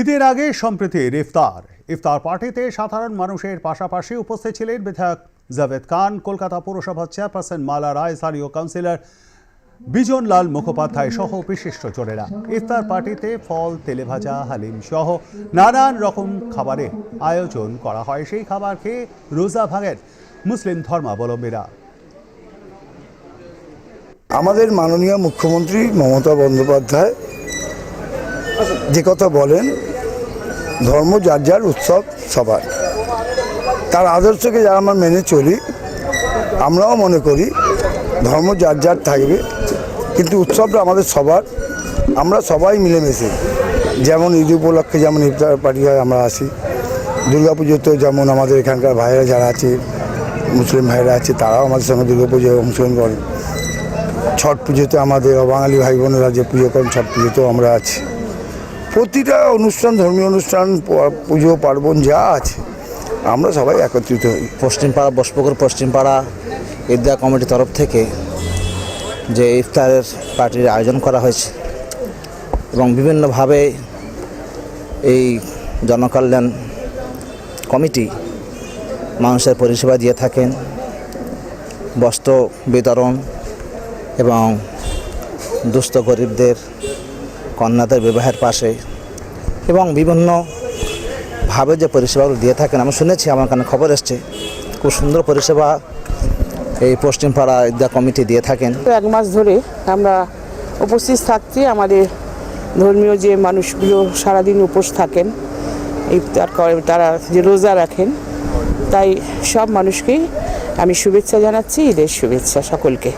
ঈদের আগে সম্প্রীতির ইফতার। ইফতার পার্টিতে সাধারণ মানুষের পাশাপাশি উপস্থিত ছিলেন বিধায়ক জাভেদ খান, কলকাতা পৌরসভার চেয়ারপারসন মালা রায়, স্থানীয় কাউন্সিলর বিজন লাল মুখোপাধ্যায় সহ বিশিষ্টজনেরা ইফতার পার্টিতে ফল তেলেভাজা হালিম সহ নানান রকম খাবারের আয়োজন করা হয়। সেই খাবার খেয়ে রোজা ভাঙেন মুসলিম ধর্মাবলম্বীরা। আমাদের মাননীয় মুখ্যমন্ত্রী মমতা বন্দ্যোপাধ্যায় যে কথা বলেন ধর্ম, যার যার উৎসব, সবার। তার আদর্শকে যারা আমরা মেনে চলি, আমরাও মনে করি ধর্ম যার যার থাকবে, কিন্তু উৎসবটা আমাদের সবার। আমরা সবাই মিলেমিশে, যেমন ঈদ উপলক্ষে যেমন ইফতার পার্টি হয়, আমরা আসি। দুর্গা দুর্গাপুজোতেও যেমন আমাদের এখানকার ভাইয়েরা যারা আছে, মুসলিম ভাইয়েরা আছে, তারাও আমাদের সঙ্গে দুর্গা দুর্গাপুজোয় অংশগ্রহণ করেন ছট পুজোতে আমাদের বাঙালি ভাই বোনেরা যে পুজো করেন, ছট পুজোতেও আমরা আছি। প্রতিটা অনুষ্ঠান, ধর্মীয় অনুষ্ঠান পুজো, পার্বণ যা আছে, আমরা সবাই একত্রিত হই। পশ্চিমপাড়া, বসপুকুর, পশ্চিমপাড়া ঈদগাহ কমিটির তরফ থেকে যে ইফতারের পার্টির আয়োজন করা হয়েছে এবং বিভিন্নভাবে এই জনকল্যাণ কমিটি মানুষের পরিষেবা দিয়ে থাকেন। বস্ত্র বিতরণ এবং দুস্থ গরিবদের কন্যাদের বিবাহের পাশে এবং বিভিন্ন ভাবে যে পরিষেবাগুলো দিয়ে থাকেন, আমি শুনেছি, আমার কানে খবর এসছে। খুব সুন্দর পরিষেবা এই পশ্চিমপাড়া ঈদগাহ কমিটি দিয়ে থাকেন। এক মাস ধরে আমরা উপস্থিত থাকছি, আমাদের ধর্মীয় যে মানুষগুলো সারাদিন উপোস থাকেন, ইফতার করে, তারা যে রোজা রাখেন, তাই সব মানুষকেই আমি শুভেচ্ছা জানাচ্ছি, ঈদের শুভেচ্ছা সকলকে।